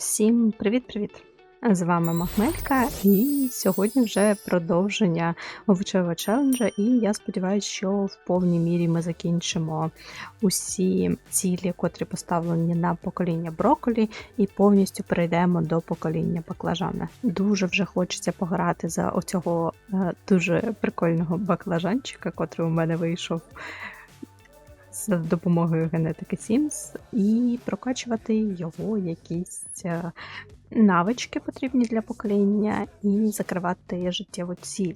Всім привіт-привіт! З вами Махмелька, і сьогодні вже продовження овочевого челенджа. І я сподіваюся, що в повній мірі ми закінчимо усі цілі, котрі поставлені на покоління брокколі, і повністю перейдемо до покоління баклажана. Дуже вже хочеться пограти за оцього е, дуже прикольного баклажанчика, котрий у мене вийшов за допомогою генетики Sims і прокачувати його якісь е, навички потрібні для покоління і закривати життєву ціль.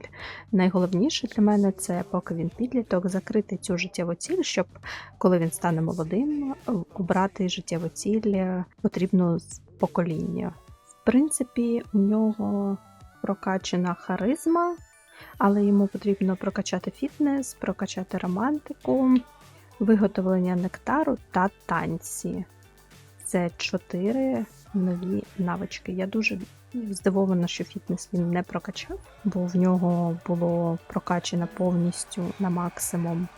Найголовніше для мене це, поки він підліток, закрити цю життєву ціль, щоб коли він стане молодим, обрати життєву ціль е, потрібну з покоління. В принципі, у нього прокачана харизма. Але йому потрібно прокачати фітнес, прокачати романтику, виготовлення нектару та танці. Це чотири нові навички. Я дуже здивована, що фітнес він не прокачав, бо в нього було прокачано повністю на максимум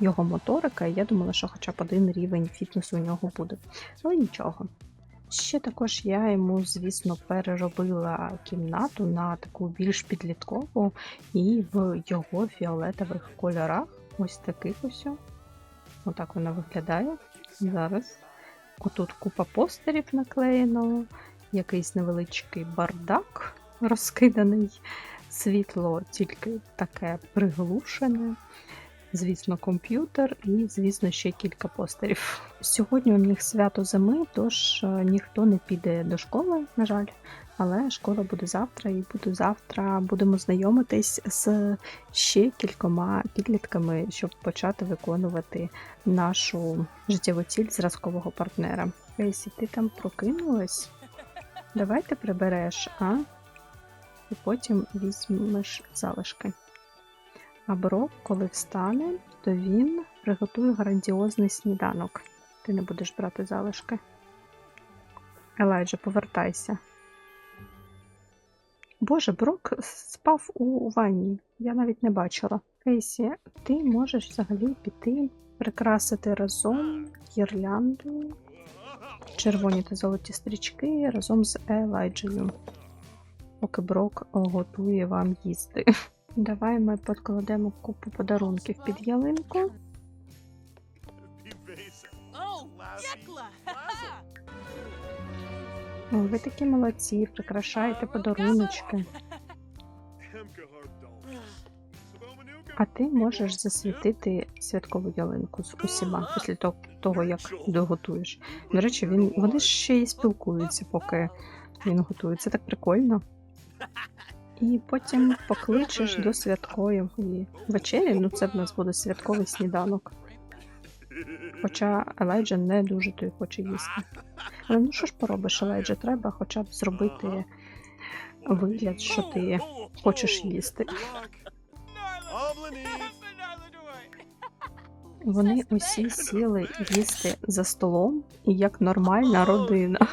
його моторика. І я думала, що хоча б один рівень фітнесу у нього буде. Але нічого. Ще також я йому, звісно, переробила кімнату на таку більш підліткову і в його фіолетових кольорах. Ось таких ось. Отак вона виглядає зараз. Отут купа постерів наклеєно, якийсь невеличкий бардак розкиданий, світло тільки таке приглушене. Звісно, комп'ютер і, звісно, ще кілька постерів. Сьогодні у них свято зими, тож е, ніхто не піде до школи, на жаль, але школа буде завтра, і буду завтра будемо знайомитись з ще кількома підлітками, щоб почати виконувати нашу життєву ціль зразкового партнера. Кейсі, ти там прокинулась? Давай ти прибереш, а? І потім візьмеш залишки. А Брок, коли встане, то він приготує грандіозний сніданок. Ти не будеш брати залишки. Елайджа, повертайся. Боже, Брок спав у ванні. Я навіть не бачила. Кейсі, ти можеш взагалі піти, прикрасити разом гірлянду, червоні та золоті стрічки разом з Елайджею, поки Брок готує вам їсти. Давай ми подкладемо купу подарунків під ялинку. О, ви такі молодці, прикрашаєте подаруночки. А ти можеш засвітити святкову ялинку з усіма після того, як доготуєш. До речі, він, вони ще й спілкуються, поки він готує. Це так прикольно. І потім покличеш до святкової вечері. Ну, це в нас буде святковий сніданок. Хоча Елайджа не дуже той хоче їсти. Але ну що ж поробиш, Елайджа, треба хоча б зробити вигляд, що ти хочеш їсти. Вони усі сіли їсти за столом і як нормальна родина.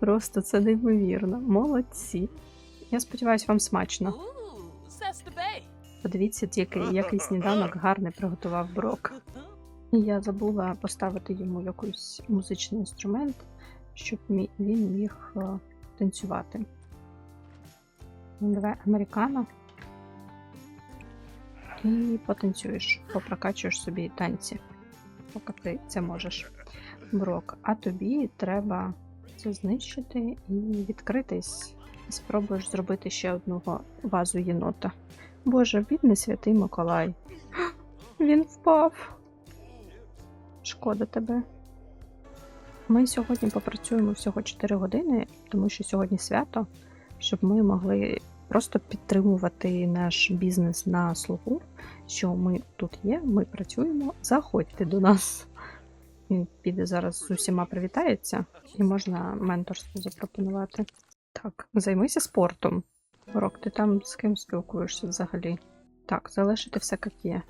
Просто це неймовірно. Молодці. Я сподіваюся, вам смачно. Подивіться, тільки який сніданок гарний приготував Брок. І Я забула поставити йому якийсь музичний інструмент, щоб він міг е, танцювати. Давай американо. І потанцюєш, попрокачуєш собі танці, поки ти це можеш. Брок, а тобі треба це знищити і відкритись. І спробуєш зробити ще одну вазу єнота. Боже, бідний святий Миколай. Він впав. Шкода тебе. Ми сьогодні попрацюємо всього 4 години, тому що сьогодні свято, щоб ми могли просто підтримувати наш бізнес на слуху, що ми тут є, ми працюємо. Заходьте до нас. Він піде зараз з усіма привітається, і можна менторство запропонувати. Так, займися спортом. Рок, ти там з ким спілкуєшся взагалі? Так, залишити все як є.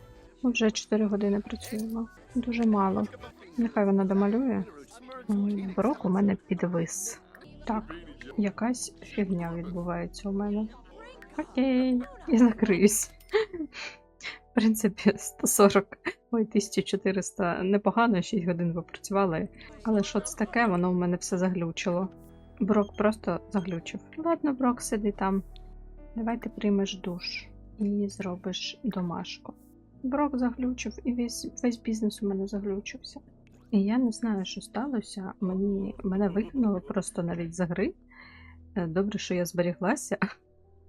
Ми вже 4 години працюємо. Дуже мало. Нехай вона домалює. Брок у мене підвис. Так, якась фігня відбувається у мене. Окей, я закриюсь. В принципі, 140, ой, 1400 непогано, 6 годин ви працювали. Але що це таке, воно у мене все заглючило. Брок просто заглючив. Ладно, Брок, сиди там. Давай ти приймеш душ і зробиш домашку. Брок заглючив, і весь, весь бізнес у мене заглючився. І я не знаю, що сталося. Мені, мене викинуло просто навіть за гри. Е, Добре, що я зберіглася.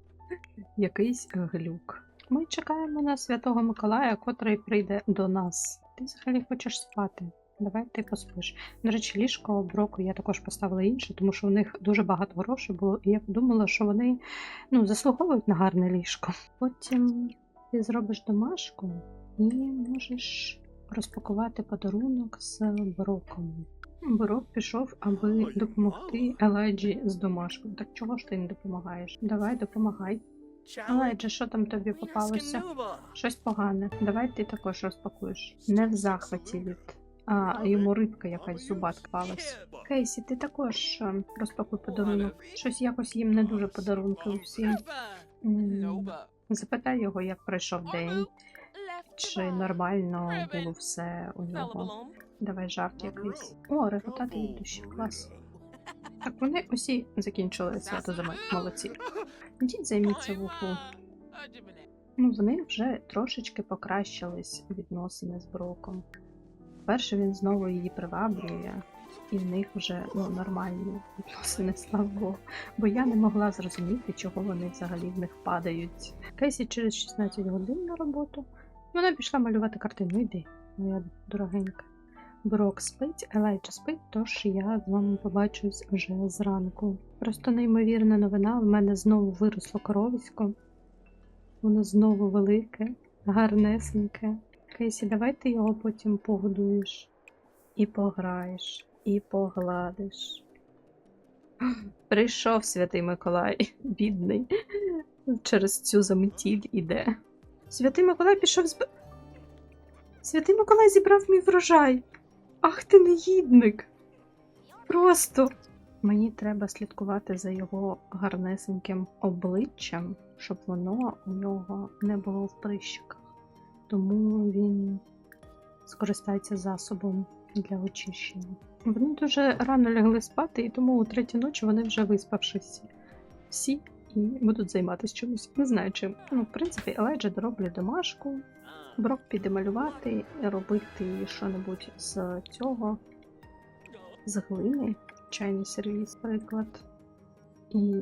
Якийсь глюк. Ми чекаємо на Святого Миколая, котрий прийде до нас. Ти взагалі хочеш спати? Давай ти поспиш. До речі, ліжко броку я також поставила інше, тому що у них дуже багато грошей було, і я подумала, що вони ну, заслуговують на гарне ліжко. Потім ти зробиш домашку і можеш розпакувати подарунок з броком. Брок пішов, аби допомогти Елайджі з домашкою. Так чого ж ти не допомагаєш? Давай допомагай. Елайджа, що там тобі попалося? Щось погане. Давай ти також розпакуєш. Не в захваті від. А, йому рибка якась зубатка палась. Кейсі, ти також е, розпакуй подарунок. Щось якось їм не дуже подарунки усім. Запитай його, як пройшов день, чи нормально було все у нього. Давай жарт якийсь. О, реготати від душі, клас. Так вони усі закінчили свято зими. Молодці. Ідіть займіться в уху. Ну, в них вже трошечки покращились відносини з Броком. Перше він знову її приваблює, і в них вже ну, нормальні відносини, слава Богу. Бо я не могла зрозуміти, чого вони взагалі в них падають. Кейсі через 16 годин на роботу. Вона пішла малювати картину. Йди, моя дорогенька. Брок спить, Елайджа спить, тож я з вами побачусь вже зранку. Просто неймовірна новина. В мене знову виросло коровисько. Воно знову велике, гарнесеньке. Кейсі, давай ти його потім погодуєш. І пограєш, і погладиш. Прийшов святий Миколай, бідний. Через цю заметіль іде. Святий Миколай пішов з. Святий Миколай зібрав мій врожай. Ах ти негідник. Просто. Мені треба слідкувати за його гарнесеньким обличчям, щоб воно у нього не було в прищиках. Тому він скористається засобом для очищення. Вони дуже рано лягли спати, і тому у третій ночі вони вже виспавшись всі і будуть займатися чимось. Не знаю чим. Ну, в принципі, Елайджа дороблює домашку, Брок піде малювати, робити що-небудь з цього, з глини, чайний сервіс, приклад, і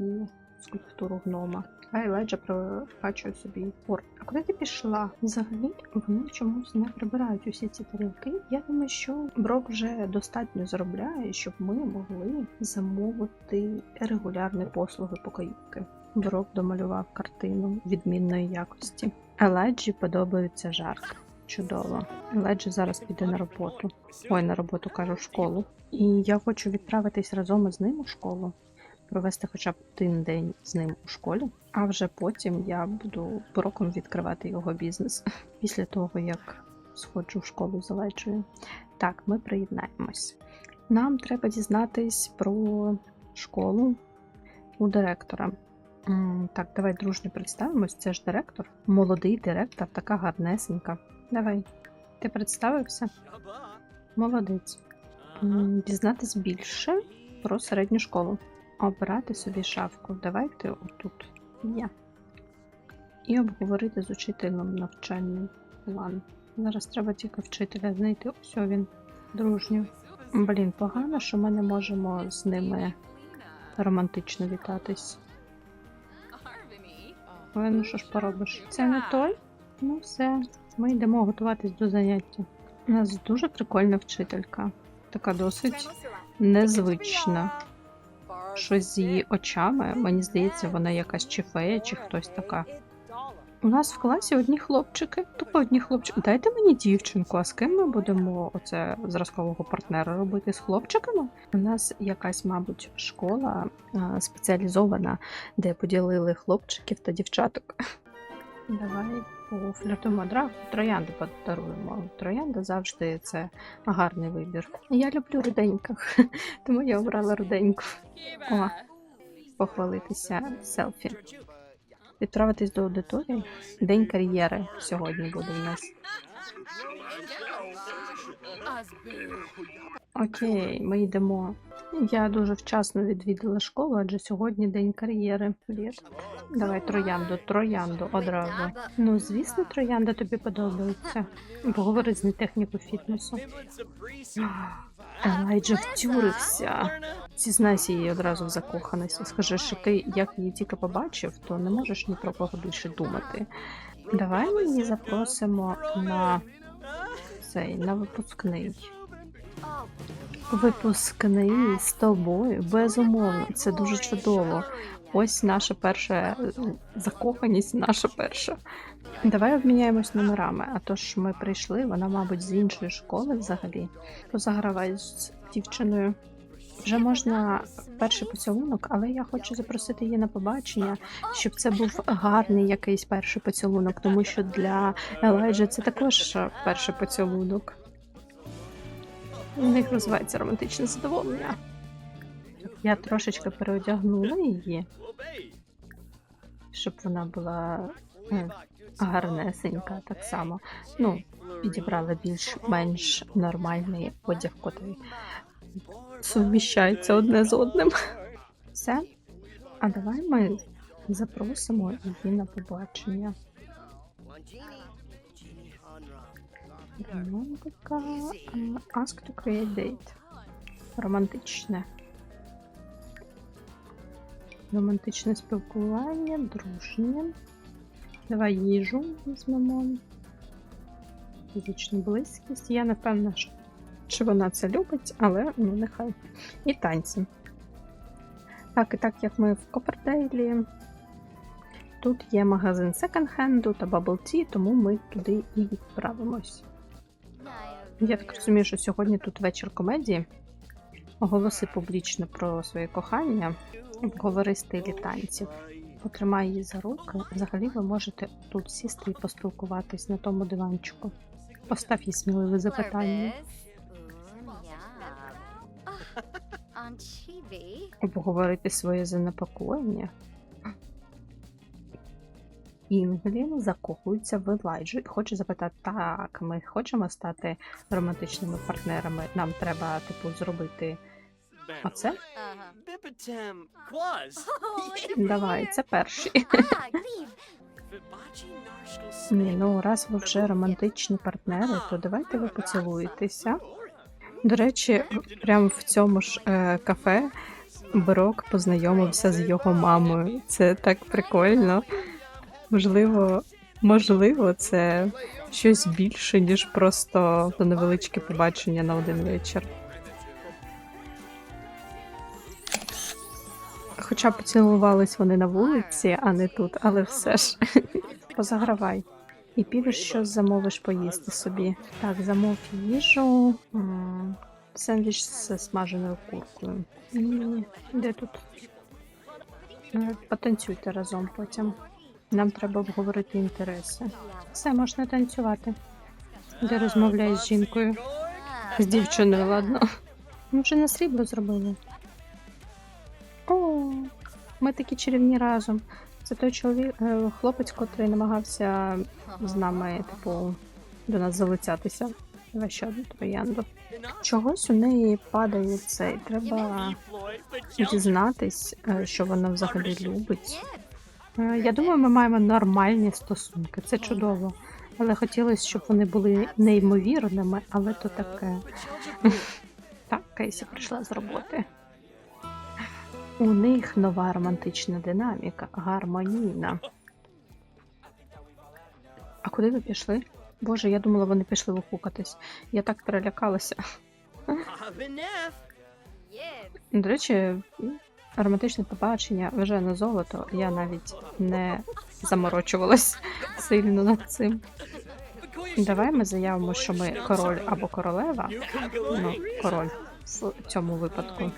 скульптуру гнома. А Елайджа прокачує собі порт. А куди ти пішла? Взагалі вони чомусь не прибирають усі ці тарілки. Я думаю, що Брок вже достатньо заробляє, щоб ми могли замовити регулярні послуги покоївки. Брок домалював картину відмінної якості. Еледжі подобається жарт. Чудово. Еледжі зараз піде на роботу. Ой, на роботу кажу в школу. І я хочу відправитись разом із ним у школу, провести хоча б один день з ним у школі, а вже потім я буду пороком відкривати його бізнес після того, як сходжу в школу з. Так, ми приєднаємось. Нам треба дізнатись про школу у директора. Так, давай дружньо представимось. Це ж директор. Молодий директор, така гарнесенька. Давай. Ти представився? Молодець. Дізнатись більше про середню школу. Обрати собі шафку. Давайте отут. Я. І обговорити з учителем навчальний план. Зараз треба тільки вчителя знайти. Ось він. Дружньо. Блін, погано, що ми не можемо з ними романтично вітатись. Ну що ж поробиш? Це не той? Ну все, ми йдемо готуватись до заняття. У нас дуже прикольна вчителька. Така досить незвична. Щось з її очами. Мені здається, вона якась чи фея, чи хтось така. У нас в класі одні хлопчики, тупо одні хлопчики. Дайте мені дівчинку, а з ким ми будемо оце зразкового партнера робити з хлопчиками? У нас якась, мабуть, школа спеціалізована, де поділили хлопчиків та дівчаток. Давай пофліртуємо одразу троянди подаруємо. Троянда завжди це гарний вибір. Я люблю руденьких, тому я обрала руденьку. О, похвалитися селфі. Відправитись до аудиторії. День кар'єри сьогодні буде у нас. Окей, ми йдемо Я дуже вчасно відвідала школу, адже сьогодні день кар'єри. Давай троянду, троянду одразу. Ну, звісно, троянда тобі подобається. Поговори з техніку фітнесу. Елайджа втюрився. Зізнайся їй одразу в закоханості. Скажи, що ти, як її тільки побачив, то не можеш ні про кого більше думати. Давай ми її запросимо на цей на випускний. Випускний з тобою, безумовно, це дуже чудово. Ось наша перша е, закоханість, наша перша. Давай обміняємось номерами, а то ж ми прийшли, вона, мабуть, з іншої школи взагалі. Позагравай з дівчиною. Вже можна перший поцілунок, але я хочу запросити її на побачення, щоб це був гарний якийсь перший поцілунок, тому що для Елайджа це також перший поцілунок. У них розвивається романтичне задоволення. Я трошечки переодягнула її, щоб вона була е, гарнесенька так само. Ну, підібрала більш-менш нормальний одяг, котрий суміщається одне з одним. Все. А давай ми запросимо її на побачення. Е, Ask to create date. Романтичне. Романтичне спілкування, дружнє. Давай їжу візьмемо. Фізичну близькість. Я не впевнена, чи вона це любить, але ну нехай. І танці. Так, і так як ми в Коппердейлі, тут є магазин секонд-хенду та Bubble Tea, тому ми туди і відправимось. Я так розумію, що сьогодні тут вечір комедії. Оголоси публічно про своє кохання, обговори стилі танців. Потримай її за руки. Взагалі ви можете тут сісти і поспілкуватись на тому диванчику. Постав їй сміливе запитання. Обговорити своє занепокоєння. Інглін закохується в Елайджу і хоче запитати: так, ми хочемо стати романтичними партнерами. Нам треба, типу, зробити оце. Давай, це. Vibachi Ні, ну раз ви вже романтичні партнери, то давайте ви поцілуєтеся. До речі, прямо в цьому ж е, кафе Брок познайомився з його мамою. Це так прикольно. Можливо, можливо, це щось більше, ніж просто невеличке побачення на один вечір. Хоча поцілувались вони на вулиці, а не тут, але все ж. Позагравай. І підеш щось замовиш поїсти собі. Так, замов їжу. м, Сендвіч з смаженою куркою. І де тут? Е, Потанцюйте разом потім. Нам треба обговорити інтереси. Все, можна танцювати. Де розмовляй з жінкою. З дівчиною, ладно. Ми вже на срібло зробили. О, ми такі чарівні разом. Це той чоловік, е, хлопець, котрий намагався з нами, типу, до нас залицятися. Давай ще одну троянду. Чогось у неї падає цей. Треба дізнатись, е, що вона взагалі любить. Е, Я думаю, ми маємо нормальні стосунки. Це чудово. Але хотілося, щоб вони були неймовірними, але то таке. Так, Кейсі прийшла з роботи. У них нова романтична динаміка, гармонійна. А куди ви пішли? Боже, я думала, вони пішли вихукатись. Я так перелякалася. До речі, романтичне побачення вже на золото. Я навіть не заморочувалась сильно над цим. Давай ми заявимо, що ми король або королева. Ну, король в цьому випадку,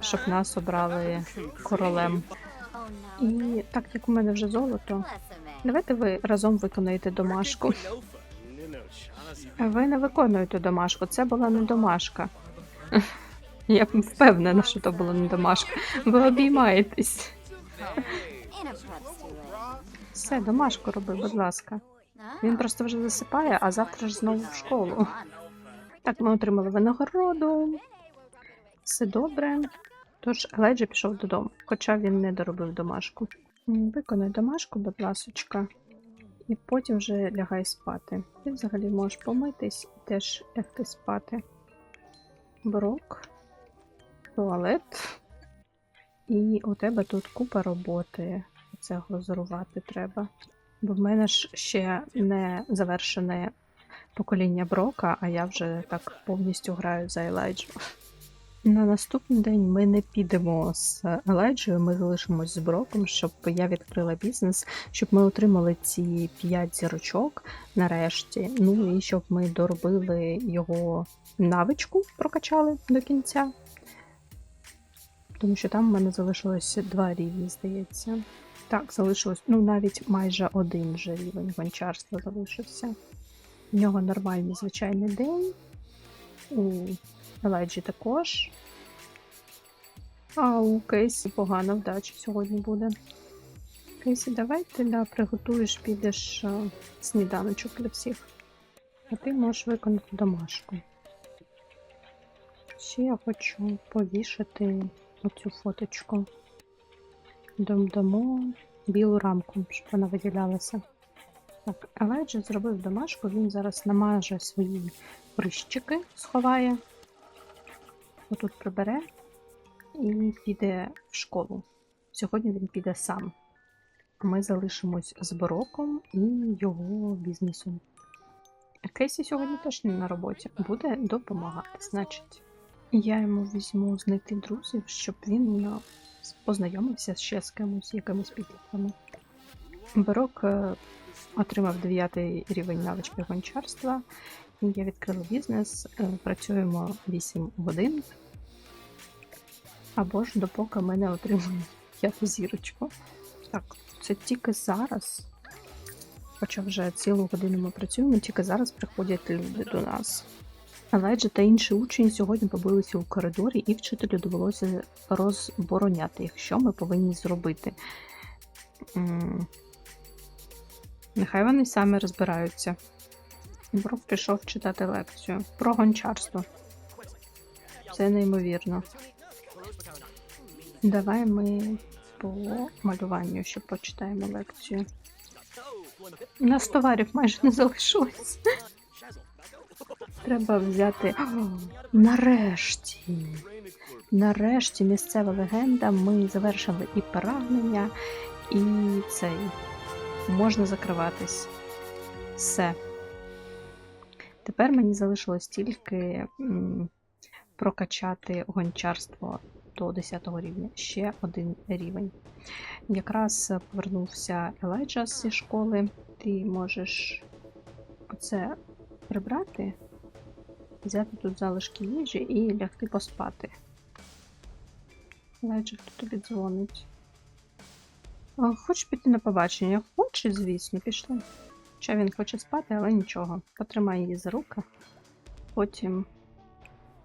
щоб нас обрали королем. І так як у мене вже золото, давайте ви разом виконаєте домашку. Ви не виконуєте домашку, це була не домашка. Я впевнена, що то була не домашка. Ви обіймаєтесь. Все, домашку роби, будь ласка. Він просто вже засипає, а завтра ж знову в школу. Так, ми отримали винагороду. Все добре. Тож Елайджа пішов додому, хоча він не доробив домашку. Виконай домашку, будь ласочка, і потім вже лягай спати. Ти взагалі можеш помитись і теж лягти спати. Брок, туалет. І у тебе тут купа роботи. Це глазурувати треба. Бо в мене ж ще не завершене покоління Брока, а я вже так повністю граю за Елайджу. На наступний день ми не підемо з Елайджею, ми залишимось з Броком, щоб я відкрила бізнес, щоб ми отримали ці 5 зірочок нарешті. Ну і щоб ми доробили його навичку, прокачали до кінця. Тому що там в мене залишилось два рівні, здається. Так, залишилось, ну навіть майже один же рівень гончарства залишився. У нього нормальний звичайний день. У Елайджі також. А у Кейсі погана вдача сьогодні буде. Кейсі, давай ти да, приготуєш, підеш а, сніданочок для всіх. А ти можеш виконати домашку. Ще я хочу повішати оцю фоточку. Дамо білу рамку, щоб вона виділялася. Так, Елайджа зробив домашку, він зараз намаже свої прищики, сховає. Отут прибере і піде в школу. Сьогодні він піде сам. А ми залишимось з Бороком і його бізнесом. Кейсі сьогодні теж не на роботі, буде допомагати, значить. Я йому візьму знайти друзів, щоб він е, познайомився ще з кимось, якимись підлітками. Барок е, отримав 9 рівень навички гончарства. І я відкрила бізнес. е, Працюємо 8 годин. Або ж допоки ми не отримаємо п'яту зірочку. Так, це тільки зараз. Хоча вже цілу годину ми працюємо, тільки зараз приходять люди до нас. Елайджа та інший учень сьогодні побилися у коридорі, і вчителю довелося розбороняти їх, що ми повинні зробити. Нехай вони самі розбираються. Брок пішов читати лекцію про гончарство. Це неймовірно. Давай ми по малюванню ще почитаємо лекцію. У нас товарів майже не залишилось. Треба взяти. О, нарешті. Нарешті місцева легенда. Ми завершили і прагнення, і цей. Можна закриватись. Все. Тепер мені залишилось тільки прокачати гончарство до 10 рівня. Ще один рівень. Якраз повернувся Елайджа зі школи. Ти можеш оце прибрати, взяти тут залишки їжі і лягти поспати. Елайджа, хто тобі дзвонить? Хочеш піти на побачення? Хоче, звісно, пішли. Ще він хоче спати, але нічого. Потримай її за руки. Потім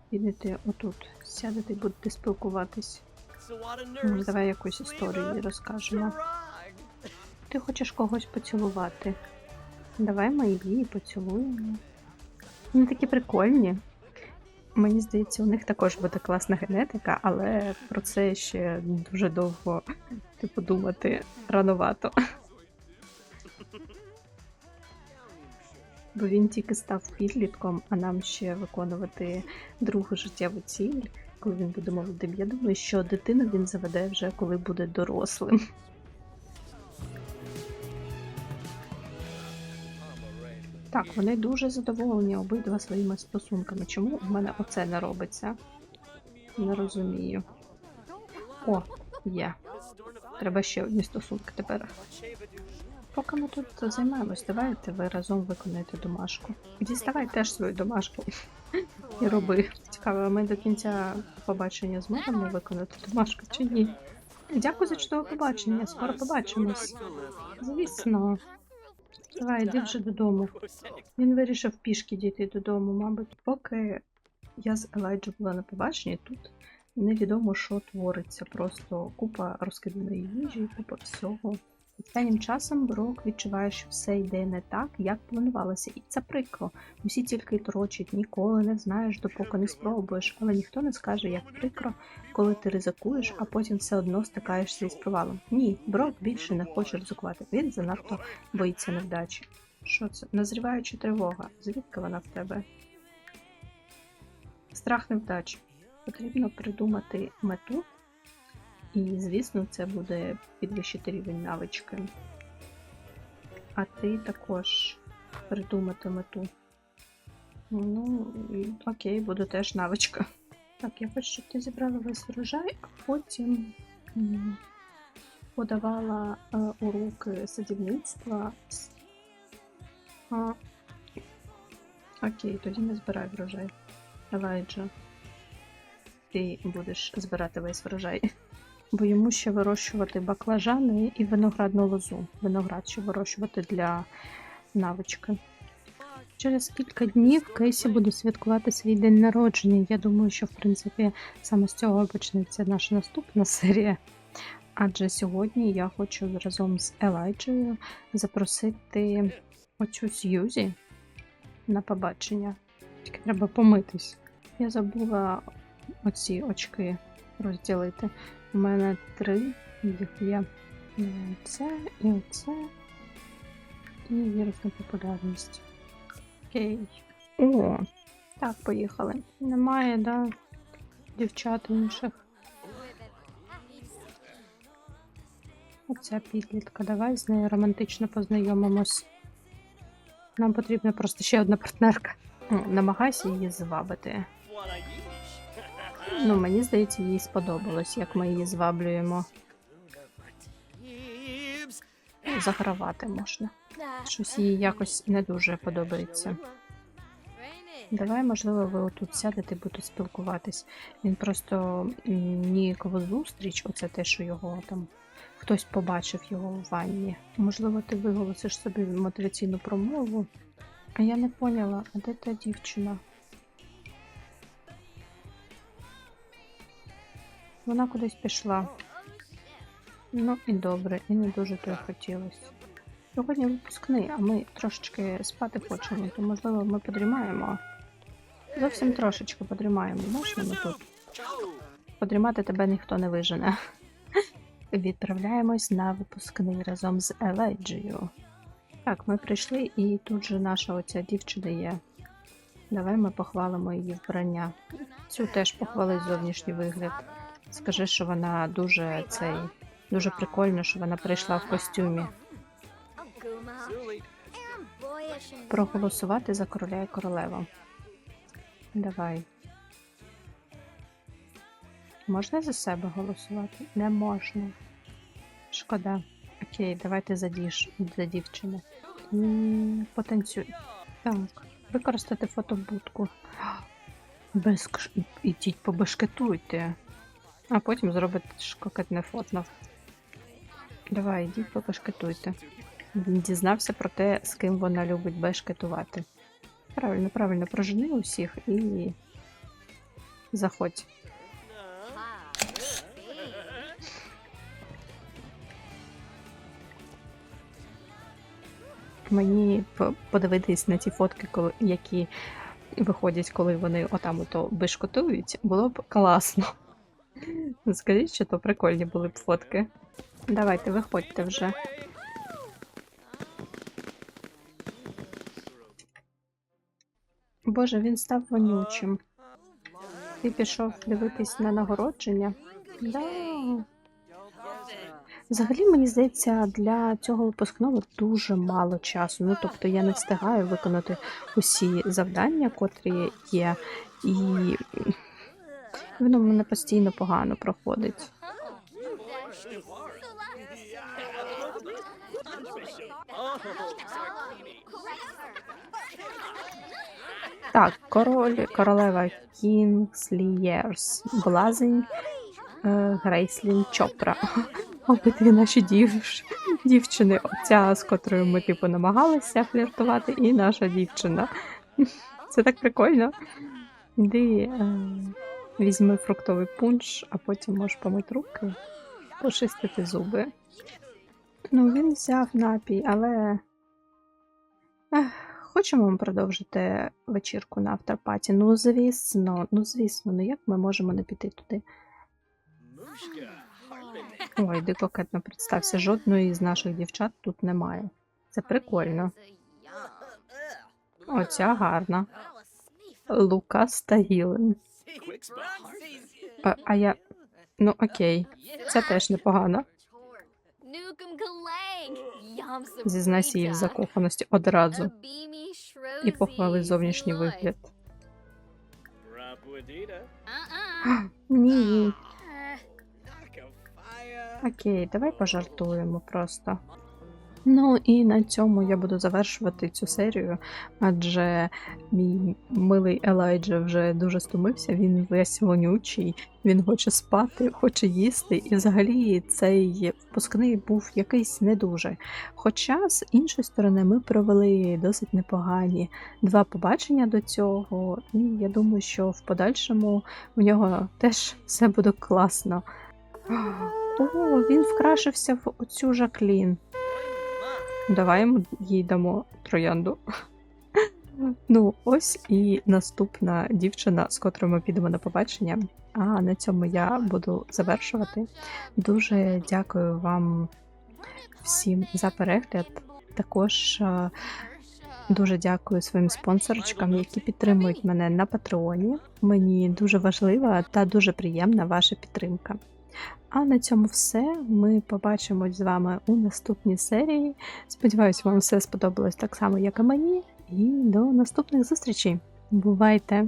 підете отут, сядете і будете спілкуватись. Давай якусь історію розкажемо. Ти хочеш когось поцілувати? Давай ми її поцілуємо. Вони такі прикольні. Мені здається, у них також буде класна генетика, але про це ще дуже довго типу думати рановато. Бо він тільки став підлітком, а нам ще виконувати другу життєву ціль, коли він буде молодим. Я думаю, що дитину він заведе вже коли буде дорослим. Так, вони дуже задоволені обидва своїми стосунками. Чому в мене оце не робиться? Не розумію. О, є. Треба ще одні стосунки тепер. Поки ми тут займаємось, давайте ви разом виконаєте домашку. Діставай теж свою домашку і роби. Цікаво, ми до кінця побачення зможемо виконати домашку чи ні? Дякую за чудове побачення. Скоро побачимось. Звісно. Давай, йди вже додому. Він вирішив пішки дійти додому, мабуть, поки я з Елайджа була на побаченні, тут невідомо, що твориться. Просто купа розкиданої їжі, купа всього. Останнім часом Брок відчуває, що все йде не так, як планувалося, і це прикро. Усі тільки торочать, ніколи не знаєш, допоки не спробуєш, але ніхто не скаже, як прикро, коли ти ризикуєш, а потім все одно стикаєшся із провалом. Ні, Брок більше не хоче ризикувати. Він занадто боїться невдачі. Що це? Назріваюча тривога. Звідки вона в тебе? Страх невдачі. Потрібно придумати мету, і, звісно, це буде підвищити рівень навички. А ти також придумати мету. Ну, окей, буде теж навичка. Так, я хочу, щоб ти зібрала весь врожай, а потім подавала е, уроки садівництва. А, окей, тоді не збирай врожай. Елайджа, ти будеш збирати весь врожай. Бо йому ще вирощувати баклажани і виноградну лозу. Виноград ще вирощувати для навички. Через кілька днів Кейсі буде святкувати свій день народження. Я думаю, що в принципі саме з цього почнеться наша наступна серія. Адже сьогодні я хочу разом з Елайджею запросити оцю Сьюзі на побачення. Тільки треба помитись. Я забула оці очки розділити. У мене три їх є. І Це, і оце, і вірусна популярність. Окей. О, так, поїхали. Немає, да, дівчат інших. Оця підлітка. Давай з нею романтично познайомимось. Нам потрібна просто ще одна партнерка. Намагайся її звабити. Ну, мені здається, їй сподобалось, як ми її зваблюємо. Загравати можна. Щось їй якось не дуже подобається. Давай, можливо, ви отут сядете і будете спілкуватись. Він просто м, ніяково зустріч, оце те, що його там хтось побачив його в ванні. Можливо, ти виголосиш собі мотиваційну промову. А я не поняла, а де та дівчина? Вона кудись пішла. Ну і добре, і не дуже то хотілося. Сьогодні випускний, а ми трошечки спати хочемо, то можливо ми подрімаємо. Зовсім трошечки подрімаємо. Можна ми тут? Подрімати тебе ніхто не вижене. Відправляємось на випускний разом з Еледжією. Так, ми прийшли, і тут же наша оця дівчина є. Давай ми похвалимо її вбрання. Цю теж похвали зовнішній вигляд. Скажи, що вона дуже цей, дуже прикольно, що вона прийшла в костюмі. Проголосувати за короля і королеву. Давай. Можна за себе голосувати? Не можна. Шкода. Окей, давайте за, діж, за дівчину. М, Потанцюй. Так, використати фотобудку. Без ідіть побешкетуйте. А потім зробите шкокетне фото. Давай, ідіть побешкетуйте. Він дізнався про те, з ким вона любить бешкетувати. Правильно, правильно, прожени усіх і заходь. Мені подивитись на ті фотки, які виходять, коли вони отам ото бешкотують, було б класно. Скажіть, що то прикольні були б фотки. Давайте, виходьте вже. Боже, він став вонючим. Ти пішов дивитись на нагородження? Да. Взагалі, мені здається, для цього випускного дуже мало часу. Ну, тобто я не встигаю виконати усі завдання, котрі є, і воно в мене постійно погано проходить. Так, король, королева Кінгслієрс, Блазень, е, Грейслін Чопра. Обидві наші дівч... дівчини, оця, з котрою ми типу намагалися фліртувати, і наша дівчина. Це так прикольно. Іди, е, візьми фруктовий пунш, а потім можеш помити руки, почистити зуби. Ну, він взяв напій, але. Ех, хочемо ми продовжити вечірку на авторпаті? Ну, звісно, ну звісно, ну як ми можемо не піти туди? Ой, дико кетно представся, жодної з наших дівчат тут немає. Це прикольно. Оця гарна. Лукас та Гілен. А, а я. Ну окей, це теж непогано. Зізнайся їй в закоханості одразу. І похвали зовнішній вигляд. Ні, Knock of fire. окей, давай пожартуємо просто. Ну і на цьому я буду завершувати цю серію, адже мій милий Елайджа вже дуже стомився, він весь вонючий, він хоче спати, хоче їсти, і взагалі цей впускний був якийсь не дуже. Хоча, з іншої сторони, ми провели досить непогані два побачення до цього, і я думаю, що в подальшому у нього теж все буде класно. О, він вкрашився в оцю Жаклін. Давай їй дамо троянду. Ну, ось і наступна дівчина, з котрою ми підемо на побачення. А на цьому я буду завершувати. Дуже дякую вам всім за перегляд. Також е, дуже дякую своїм спонсорочкам, які підтримують мене на Патреоні. Мені дуже важлива та дуже приємна ваша підтримка. А на цьому все. Ми побачимось з вами у наступній серії. Сподіваюсь, вам все сподобалось так само, як і мені. І до наступних зустрічей. Бувайте!